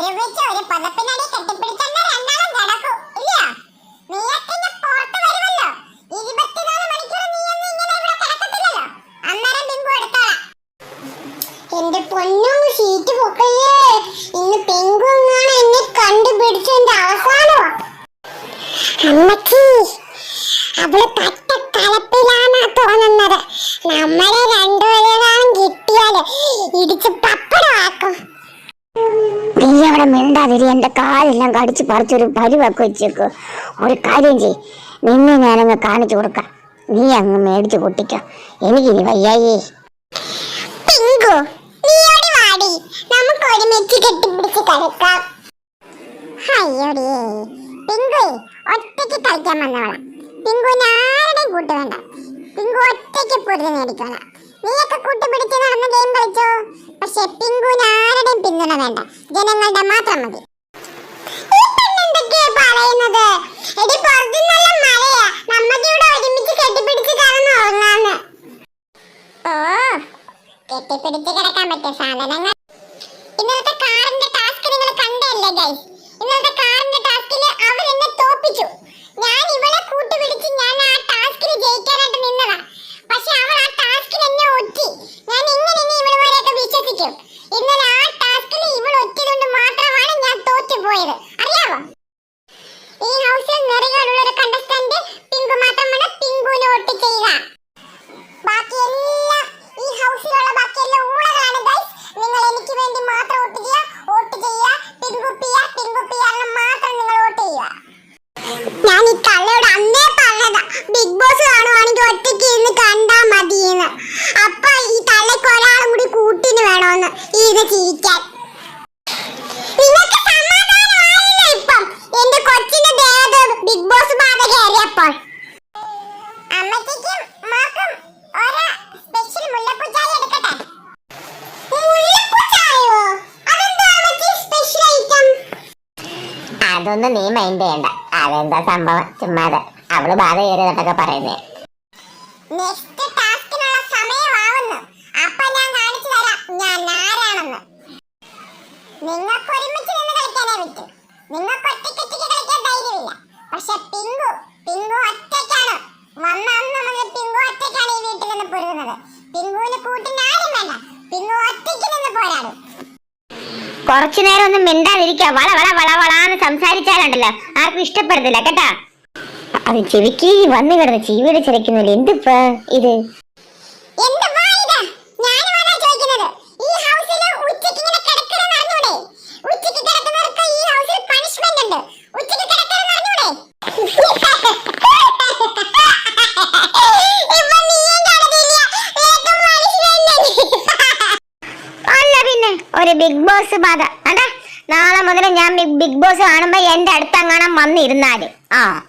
ഒരുമിച്ച് ഒരു പദപ്പിനടി കെട്ടിപ്പിടിച്ചെന്ന രണ്ടാളും കിടക്കും. ഇല്ല ഇനി പുറത്ത് വരുമല്ലോ. ഇരുപത്തിനാല് മണിക്കൂർ നീയൊന്നും ഇങ്ങനെ ഇവിടെ കിടക്കത്തില്ലല്ലോ. അന്നേരം ബിങ്കു എടുത്തോളാം. എന്റെ പൊന്നും ഷീറ്റ് പൊക്കല്ലേ ഇന്ന് പെങ്കു എങ്ങാണ് എന്നെ കണ്ടുപിടിച്ചതിന്റെ അവസാനമാ. അമ്മച്ചി അവൾ പറ്റ അവിടെ മിണ്ടാതിരി എന്റെ കാലെല്ലാം കടിച്ച് പറിച്ചൊരു പരിവൊക്കെ വെച്ചേക്ക്. ഒരു കാര്യം ചെയ് നിന്നെ ഞാനങ്ങ് കാണിച്ചു കൊടുക്കാം. നീ അങ്ങ് മേടിച്ച് പൊട്ടിക്കോ. എനിക്കിനി വയ്യായേ പിങ്കു നീ ഓടി വാടി? നമുക്ക് ഒരുമിച്ച് കെട്ടിപ്പിടിച്ച് കളിക്കാം അയ്യോടി. പിങ്കു ഒറ്റയ്ക്ക് കളിക്കാൻ വന്നവളാ. പിങ്കുവിന് ആരുടെയും കൂട്ട് പിങ്കു ഒറ്റയ്ക്ക് പൊരുതി നേടിക്കോളാം നീയൊക്കെ കൂട്ടുപിടിച്ച് നടന്ന് ഗെയിം കളിച്ചോ? പക്ഷെ പിങ്കുവിന് ആരുടെയും പിന്തുണ വേണ്ട. ജനങ്ങളുടെ മാത്രം മതി. പറയുന്നത്? എടി പുറത്ത് നല്ല മഴയാ. നമ്മക്കിവിടെ ഒരുമിച്ച് കെട്ടിപ്പിടിച്ച് കിടന്ന് ഉറങ്ങാന്ന്. ഓ കെട്ടിപ്പിടിച്ച് കിടക്കാൻ പറ്റിയ സാധനങ്ങൾ. ഇന്നത്തെ കാറിന്റെ ടാസ്ക് നിങ്ങൾ കണ്ടല്ലേ ഗൈസ് കാണുവാണെങ്കിൽ ഒറ്റയ്ക്ക് ഇരുന്ന് കണ്ടാ മതിയെന്ന്. അപ്പൊ ഈ തലയ്ക്ക് ഒരാളും കൂടി കൂട്ടിന് വേണമെന്ന് ഇത് ചിരിക്കാൻ. ഇപ്പം? എന്റെ കൊച്ചിന്റെ ദേഹത്ത് ബിഗ് ബോസ് സ്പെഷ്യൽ എടുക്കട്ടെ? അതൊന്നും നീ മൈൻഡ് ചെയ്യണ്ട. അതെന്താ സംഭവം? ചുമ്മാതെ. അവൾ ബാധ കയറിയതൊക്കെ പറയുന്നേ. നെക്സ്റ്റ് ടാസ്കിനുള്ള സമയമാവുന്നു. അപ്പൊ ഞാൻ കാണിച്ചു തരാം ഞാൻ ആരാണെന്ന്. നിങ്ങൾക്ക് ഒരുമിച്ച് നിന്ന് കളിക്കാനേ പറ്റൂ. നിങ്ങൾക്ക് ഒറ്റയ്ക്ക് ഒറ്റയ്ക്ക് കളിക്കാൻ ധൈര്യമില്ല. പക്ഷെ പിങ്കു പിങ്കു ഒറ്റയ്ക്കാണ്. വന്ന അന്ന് മുതൽ പിങ്കു ഒറ്റയ്ക്കാണ് ഈ വീട്ടിൽ നിന്ന് പൊരുതുന്നത് പിങ്കുവിന് കൂട്ടിന് ആരും വേണ്ട. പിങ്കു ഒറ്റയ്ക്ക് നിന്ന് പോരാടും. കുറച്ചു നേരം ഒന്നും മിണ്ടാതിരിക്കുക. വള വള വള വളാന്ന് സംസാരിച്ചാലുണ്ടല്ലോ. ആർക്കും ഇഷ്ടപ്പെടുന്നില്ല കേട്ടാ? അത് ചെവിക്ക് വന്നു കിടന്ന് ചീവിയുടെ ചിരക്കുന്നില്ല എന്തിപ്പാ ഇത്? ഒരു ബിഗ് ബോസ് ബാധ. അതാ നാളെ മുതൽ ഞാൻ ബിഗ് ബോസ് കാണുമ്പോ എന്റെ അടുത്തങ്ങാണം വന്നിരുന്നാൽ. ആ.